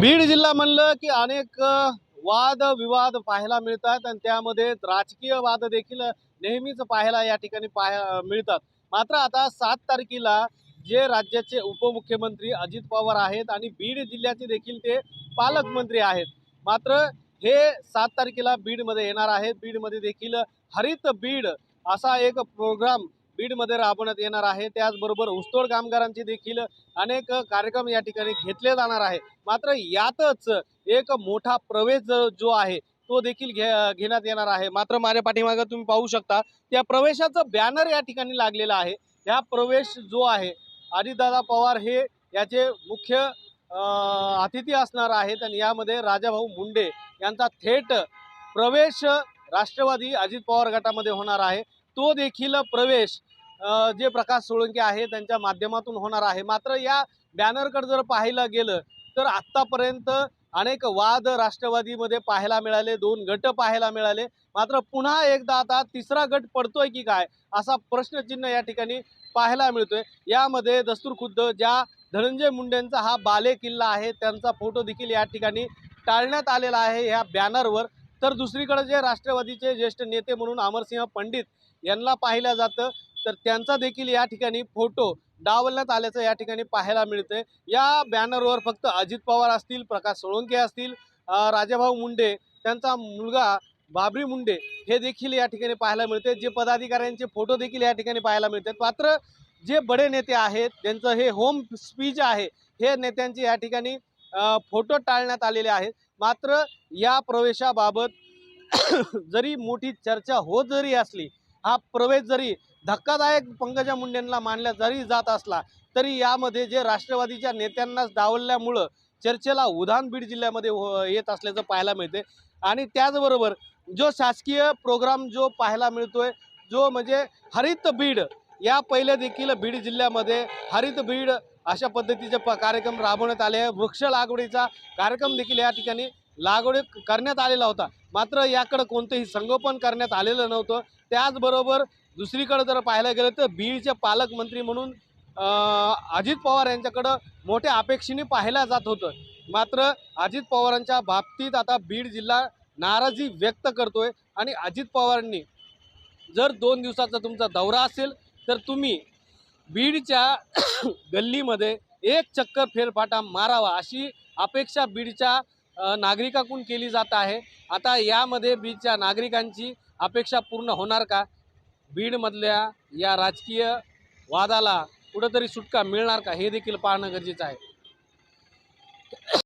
बीड जिल्हा म्हणलं की अनेक वाद विवाद पाहायला मिळतात आणि त्यामध्ये राजकीय वाद देखील नेहमीच पाहायला या ठिकाणी पाहायला मिळतात. मात्र आता सात तारखेला जे राज्याचे उपमुख्यमंत्री अजित पवार आहेत आणि बीड जिल्ह्याचे देखील ते पालकमंत्री आहेत. मात्र हे सात तारखेला बीडमध्ये येणार आहेत. बीडमध्ये देखील हरित बीड असा एक प्रोग्राम बीडमध्ये राबवण्यात येणार आहे. त्याचबरोबर ऊसतोड कामगारांचे देखील अनेक कार्यक्रम या ठिकाणी घेतले जाणार आहे. मात्र यातच एक मोठा प्रवेश जो- आहे तो देखील घे घेण्यात येणार आहे. मात्र माझ्या पाठीमागं तुम्ही पाहू शकता त्या प्रवेशाचं बॅनर या ठिकाणी लागलेलं आहे. ह्या प्रवेश जो आहे अजितदादा पवार हे याचे मुख्य अतिथी असणार आहेत आणि यामध्ये राजाभाऊ मुंडे यांचा थेट प्रवेश राष्ट्रवादी अजित पवार गटामध्ये होणार आहे. तो देखील प्रवेश जे प्रकाश सोळंके आहे त्यांच्या माध्यमातून होणार आहे. मात्र या बॅनरकडे जर पाहायला गेलं तर आत्तापर्यंत अनेक वाद राष्ट्रवादीमध्ये पाहायला मिळाले दोन गट पाहायला मिळाले. मात्र पुन्हा एकदा आता तिसरा गट पडतोय की काय असा प्रश्नचिन्ह या ठिकाणी पाहायला मिळतोय. यामध्ये दस्तूर खुद्द ज्या धनंजय मुंडेंचा हा बाले किल्ला आहे त्यांचा फोटो देखील या ठिकाणी टाळण्यात आलेला आहे ह्या बॅनरवर. तर दुसरीकडे जे राष्ट्रवादीचे ज्येष्ठ नेते म्हणून अमरसिंह पंडित यांना पाहिलं जातं. तर त्यांचा देखील या ठिकाणी फोटो डावलण्यात आल्याचं या ठिकाणी पाहायला मिळतंय. या बॅनरवर फक्त अजित पवार असतील प्रकाश सोळंके असतील राजाभाऊ मुंडे त्यांचा मुलगा बाबरी मुंडे हे देखील या ठिकाणी पाहायला मिळते जे पदाधिकाऱ्यांचे फोटो देखील या ठिकाणी पाहायला मिळतात मात्र जे बडे नेते आहेत त्यांचं हे होम स्पीच आहे हे नेत्यांचे या ठिकाणी फोटो टाळण्यात आलेले आहेत. मात्र या प्रवेशाबाबत जरी मोठी चर्चा होत जरी असली हा प्रवेश जरी धक्कादायक पंकजा मुंडेंना मानला जरी जात असला तरी यामध्ये जे राष्ट्रवादीच्या नेत्यांनाच डावलल्यामुळं चर्चेला उधाण बीड जिल्ह्यामध्ये हो- येत असल्याचं पाहायला मिळते आणि त्याचबरोबर जो शासकीय प्रोग्राम जो पाहायला मिळतोय जो म्हणजे हरित बीड या पहिले देखील बीड जिल्ह्यामध्ये हरित बीड अशा पद्धतीचे प कार्यक्रम राबवण्यात आले आहे. वृक्ष लागवडीचा कार्यक्रम देखील या ठिकाणी लागवड करण्यात आलेला होता. मात्र याकडं कोणतंही संगोपन करण्यात आलेलं नव्हतं. त्याचबरोबर दुसरीकडं जर पाहायला गेलं तर बीडचे पालकमंत्री म्हणून अजित पवार यांच्याकडं मोठ्या अपेक्षेने पाहायला जात होतं. मात्र अजित पवारांच्या बाबतीत आता बीड जिल्हा नाराजी व्यक्त करतोय आणि अजित पवारांनी जर दोन दिवसाचा तुमचा दौरा असेल तर तुम्ही बीडच्या गल्लीमध्ये एक चक्कर फेरफाटा मारावा अशी अपेक्षा बीडच्या नागरिकाकडून केली जात आहे. आता यामध्ये बीडच्या नागरिकांची अपेक्षा पूर्ण होणार का? बीडमधल्या या राजकीय वादाला कुठंतरी सुटका मिळणार का? हे देखील पाहणं गरजेचं आहे.